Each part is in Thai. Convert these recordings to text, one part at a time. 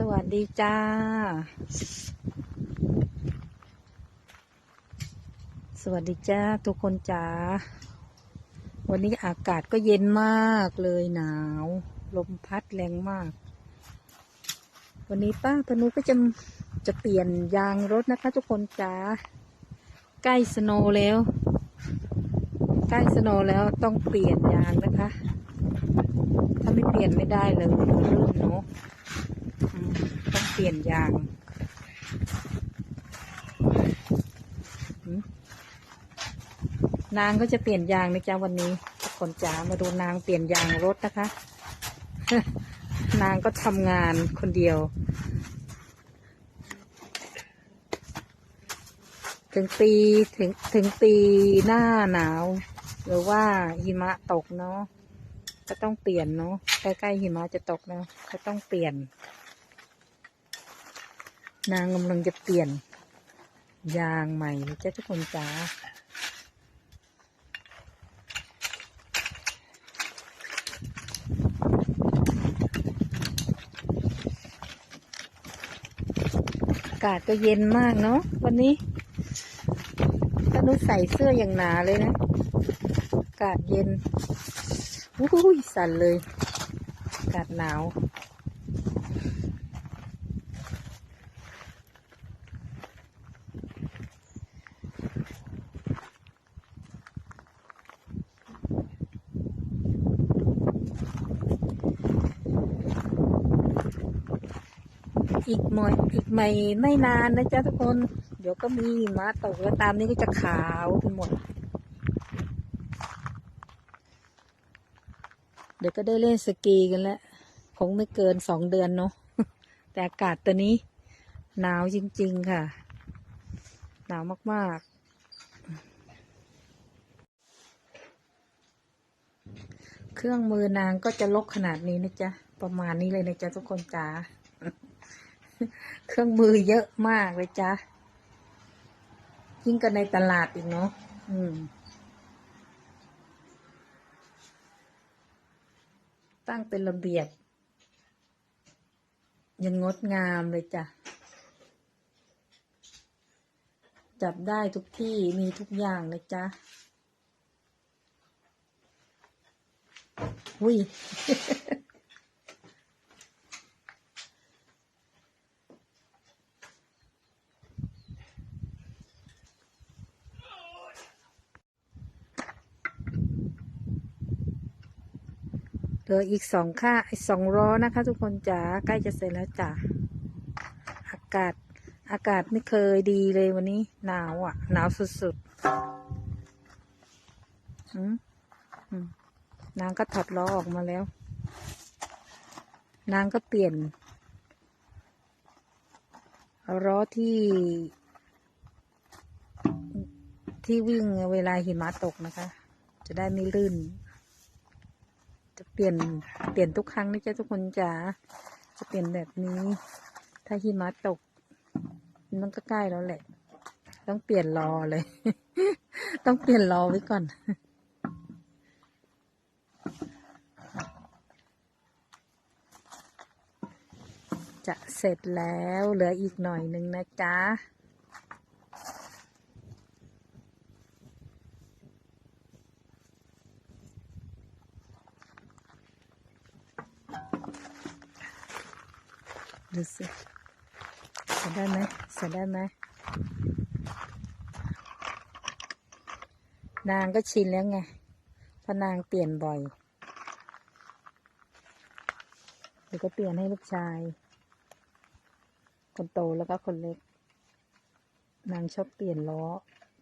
สวัสดีจ้า สวัสดีจ้าทุกคนจ้า วันนี้อากาศก็เย็นมากเลยหนาว ลมพัดแรงมาก วันนี้ป้าพนุก็จะจะเปลี่ยนยางรถนะคะ ทุกคนจ้า ใกล้สโนว์แล้ว ใกล้สโนว์แล้วต้องเปลี่ยนยางนะคะ ถ้าไม่เปลี่ยนไม่ได้เลยลื่นเนาะ ต้องเปลี่ยนยางนางก็จะเปลี่ยนยางนะจ๊ะวันนี้ทุกคนจ๋ามาดูนางเปลี่ยนยางรถนะคะ นางก็ทำงานคนเดียว ถึงปีถึงถึงปีหน้าหนาว หรือว่าหิมะตกเนาะก็ต้องเปลี่ยนเนาะใกล้ๆหิมะจะตกแล้วก็ต้องเปลี่ยน นางกำลังจะเปลี่ยน ยางใหม่นะจ๊ะทุกคนจ้าอากาศก็เย็นมากเนาะวันนี้ตนุใส่เสื้ออย่างหนาเลยนะ อากาศเย็นอุ้ยสั่นเลย อากาศหนาว อีกหน่อยอีกไม่ไม่นานนะจ๊ะทุกคน เดี๋ยวก็มีมาตกแล้วตามนี้ก็จะขาวไปหมด เดี๋ยวก็ได้เล่นสกีกันแล้วคงไม่เกินสองเดือนเนาะแต่อากาศตัวนี้ หนาวจริง ๆ ค่ะ หนาวมาก ๆเครื่องมือนางก็จะลกขนาดนี้นะจ๊ะ ประมาณนี้เลยนะจ๊ะทุกคนจ๋า เครื่องมือเยอะมากเลยจ้ะยิ่งกันในตลาดอีกเนาะอืม ตั้งเป็นระเบียบ ยังงดงามเลยจ้ะ จับได้ทุกที่มีทุกอย่างเลยจ้ะ อุ้ย ลืออีกสองค่าสองร้อนะคะ ทุกคนจ๋าใกล้จะเสร็จแล้วจ้ะอากาศอากาศไม่เคยดีเลยวันนี้ หนาวอะ หนาวสุดๆอืมอืมนางก็ถอดล้อออกมาแล้ว นางก็เปลี่ยนล้อที่ที่วิ่งเวลาหิมะตกนะคะ จะได้ไม่ลื่น จะเปลี่ยนเปลี่ยนทุกครั้งนะจ๊ะทุกคนจ๋าจะเปลี่ยนแบบนี้ ถ้าหิมะตก มันก็ใกล้แล้วแหละ ต้องเปลี่ยนรอเลย ต้องเปลี่ยนรอไว้ก่อนจะเสร็จแล้วเหลืออีกหน่อยหนึ่งนะจ๊ะ ดูสิใส่ได้ไหมใส่ได้ไหมนางก็ชินแล้วไงพนางเปลี่ยนบ่อยเดี๋ยวก็เปลี่ยนให้ลูกชาย คนโตแล้วก็คนเล็ก นางชอบเปลี่ยนล้อ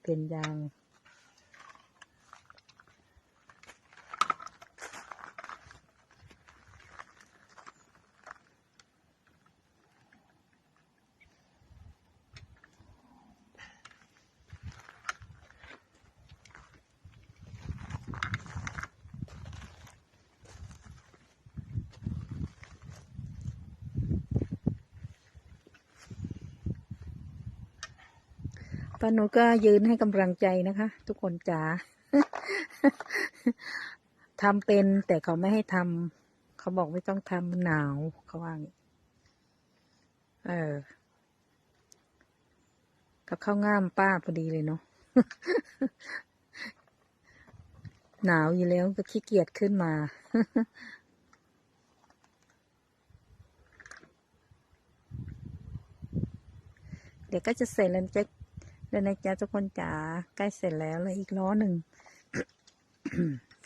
เปลี่ยนยาง ป้าหนูก็ยืนให้กำลังใจนะคะ ทุกคนจ๋าทำเป็นแต่เขาไม่ให้ทำเขาบอกไม่ต้องทำมันหนาวเขาว่าอย่างนี้เออกับข้าวง่ามป้าพอดีเลยเนาะหนาวอยู่แล้วก็ขี้เกียจขึ้นมาเดี๋ยวก็จะเสร็จแล้วจะ แล้วนะจ๊ะทุกคนจ๋าใกล้เสร็จแล้วเลยอีกล้อหนึ่ง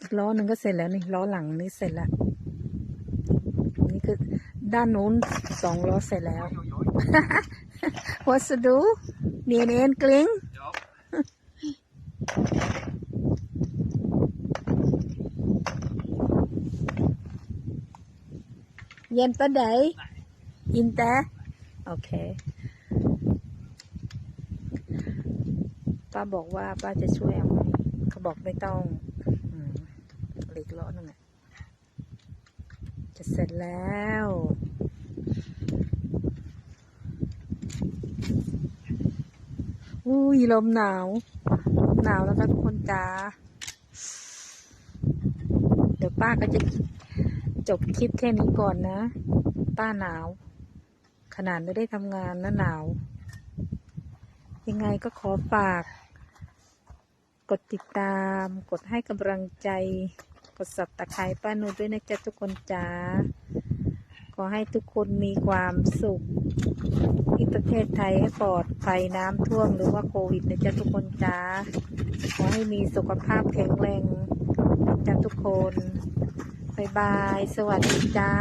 อีกล้อหนึ่งก็เสร็จแล้วนี่ล้อหลังนี่เสร็จแล้วนี่คือด้านนู้นสองล้อเสร็จแล้ววัสดุเนียนเอ็นกลิ้งเย็นปะไดอินแต่โอเค ป้าบอกว่าป้าจะช่วยเอาไหมเขาบอกไม่ต้องอเหล็กล้อหนึงอะจะเสร็จแล้วอุ้ยลมหนาวหนาวแล้วค่ะทุกคนจ้าเดี๋ยวป้าก็จะจบคลิปแค่นี้ก่อนนะ ป้าหนาว ขนาดไม่ได้ทำงานนะหนาว ยังไงก็ขอฝาก กดติดตาม กดให้กำลังใจ กดสับตะไคร้ป้านุด้วยนะจ๊ะทุกคนจ้าขอให้ทุกคนมีความสุข ที่ประเทศไทยให้ปลอดภัยน้ำท่วมหรือว่าโควิดนะจ๊ะทุกคนจ้าขอให้มีสุขภาพแข็งแรงนะจ๊ะทุกคนบายบาย สวัสดีจ้า